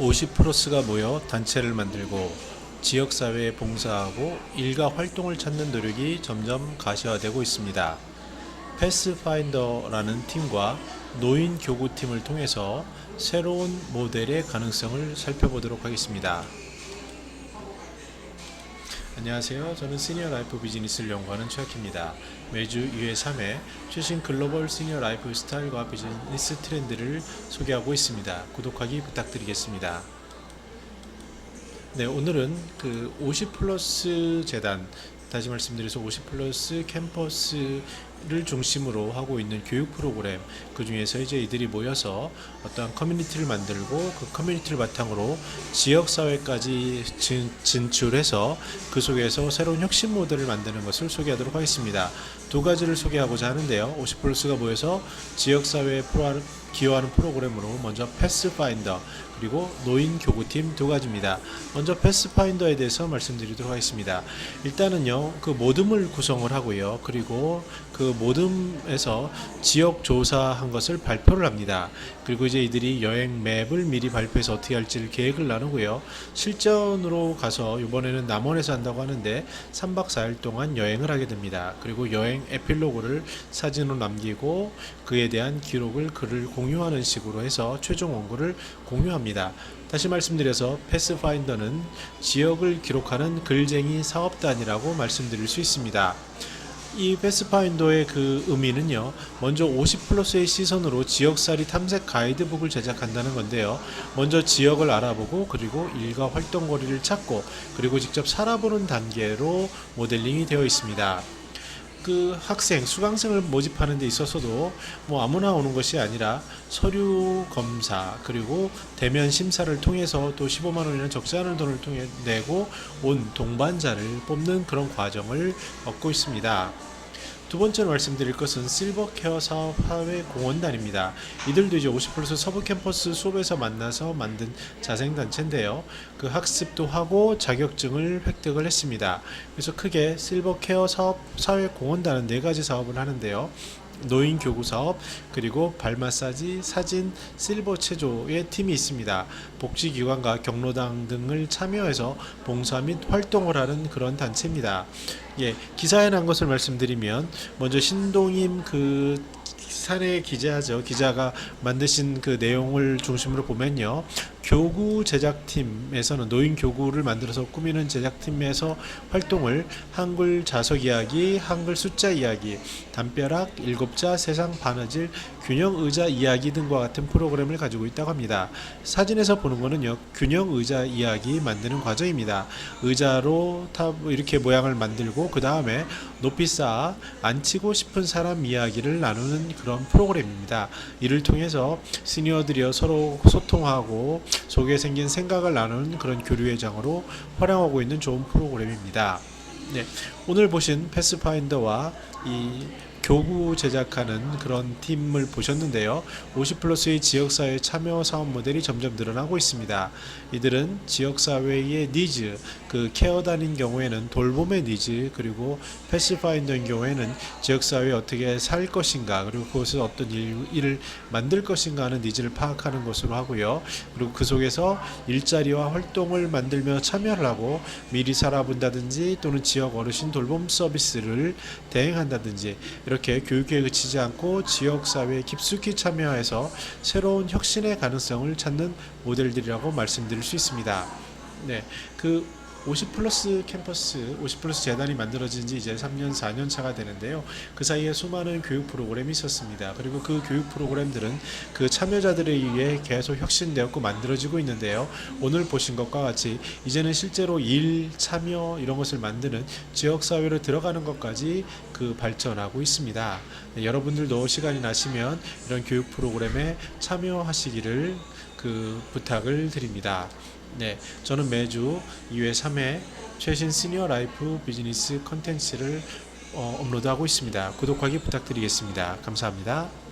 50 플러스가 모여 단체를 만들고 지역사회에 봉사하고 일가 활동을 찾는 노력이 점점 가시화되고 있습니다. 패스파인더라는 팀과 노인 교구팀을 통해서 새로운 모델의 가능성을 살펴보도록 하겠습니다. 안녕하세요. 저는 시니어 라이프 비즈니스를 연구하는 최학입니다. 매주 2회 3회 최신 글로벌 시니어 라이프 스타일과 비즈니스 트렌드를 소개하고 있습니다. 구독하기 부탁드리겠습니다. 네, 오늘은 그 50 플러스 재단 다시 말씀드려서 50 플러스 캠퍼스 를 중심으로 하고 있는 교육 프로그램 그 중에서 이제 이들이 모여서 어떠한 커뮤니티를 만들고 그 커뮤니티를 바탕으로 지역 사회까지 진, 진출해서 그 속에서 새로운 혁신 모델을 만드는 것을 소개하도록 하겠습니다. 두 가지를 소개하고자 하는데요. 50 플러스가 모여서 지역 사회에 프로- 기여하는 프로그램으로 먼저 패스파인더 그리고 노인 교구팀 두 가지입니다. 먼저 패스파인더에 대해서 말씀드리도록 하겠습니다. 일단은요, 그 모듬을 구성을 하고요. 그리고 그 모듬에서 지역 조사한 것을 발표를 합니다. 그리고 이제 이들이 여행 맵을 미리 발표해서 어떻게 할지를 계획을 나누고요. 실전으로 가서 이번에는 남원에서 한다고 하는데 3박 4일 동안 여행을 하게 됩니다. 그리고 여행 에필로그를 사진으로 남기고 그에 대한 기록을 글을 공유 하는 식으로 해서 최종 원고를 공유합니다. 다시 말씀드려서 패스파인더는 지역을 기록하는 글쟁이 사업단이라고 말씀드릴 수 있습니다. 이 패스파인더의 그 의미는요, 먼저 50 플러스의 시선으로 지역살이 탐색 가이드북을 제작한다는 건데요. 먼저 지역을 알아보고 그리고 일과 활동거리를 찾고 그리고 직접 살아보는 단계로 모델링이 되어 있습니다. 그 학생, 수강생을 모집하는 데 있어서도 뭐 아무나 오는 것이 아니라 서류 검사 그리고 대면 심사를 통해서 또 15만 원이라는 적지 않은 돈을 통해 내고 온 동반자를 뽑는 그런 과정을 얻고 있습니다. 두 번째로 말씀드릴 것은 실버 케어 사업 사회 공헌단입니다. 이들도 이제 50 플러스 서부 캠퍼스 수업에서 만나서 만든 자생 단체인데요. 그 학습도 하고 자격증을 획득을 했습니다. 그래서 크게 실버 케어 사업 사회 공헌단은 네 가지 사업을 하는데요. 노인 교구 사업 그리고 발 마사지 사진 실버 체조의 팀이 있습니다. 복지기관과 경로당 등을 참여해서 봉사 및 활동을 하는 그런 단체입니다. 예, 기사에 난 것을 말씀드리면 먼저 신동임 그 사내 기자죠. 기자가 만드신 그 내용을 중심으로 보면요. 교구 제작팀에서는 노인 교구를 만들어서 꾸미는 제작팀에서 활동을 한글 자석 이야기, 한글 숫자 이야기, 담벼락, 일곱자, 세상 바느질, 균형 의자 이야기 등과 같은 프로그램을 가지고 있다고 합니다. 사진에서 보는 거는요. 균형 의자 이야기 만드는 과정입니다. 의자로 타 이렇게 모양을 만들고 그 다음에 높이 쌓아 앉히고 싶은 사람 이야기를 나누는 그런 프로그램입니다. 이를 통해서 시니어들이 서로 소통하고 속에 생긴 생각을 나누는 그런 교류의 장으로 활용하고 있는 좋은 프로그램입니다. 네, 오늘 보신 패스파인더와 이 교구 제작하는 그런 팀을 보셨는데요. 50 플러스의 지역사회 참여 사업 모델이 점점 늘어나고 있습니다. 이들은 지역사회의 니즈, 그 케어단인 경우에는 돌봄의 니즈, 그리고 패시파인더인 경우에는 지역사회에 어떻게 살 것인가, 그리고 그것을 어떤 일, 일을 만들 것인가 하는 니즈를 파악하는 것으로 하고요. 그리고 그 속에서 일자리와 활동을 만들며 참여를 하고 미리 살아본다든지 또는 지역 어르신 돌봄 서비스를 대행한다든지 이렇게 교육에 그치지 않고 지역 사회에 깊숙이 참여해서 새로운 혁신의 가능성을 찾는 모델들이라고 말씀드릴 수 있습니다. 네, 그 50 플러스 캠퍼스, 50 플러스 재단이 만들어진 지 이제 3년, 4년 차가 되는데요. 그 사이에 수많은 교육 프로그램이 있었습니다. 그리고 그 교육 프로그램들은 그 참여자들에 의해 계속 혁신되었고 만들어지고 있는데요. 오늘 보신 것과 같이 이제는 실제로 일, 참여 이런 것을 만드는 지역 사회로 들어가는 것까지 그 발전하고 있습니다. 네, 여러분들도 시간이 나시면 이런 교육 프로그램에 참여하시기를 그 부탁을 드립니다. 네, 저는 매주 2회, 3회 최신 시니어 라이프 비즈니스 컨텐츠를 어, 업로드하고 있습니다. 구독하기 부탁드리겠습니다. 감사합니다.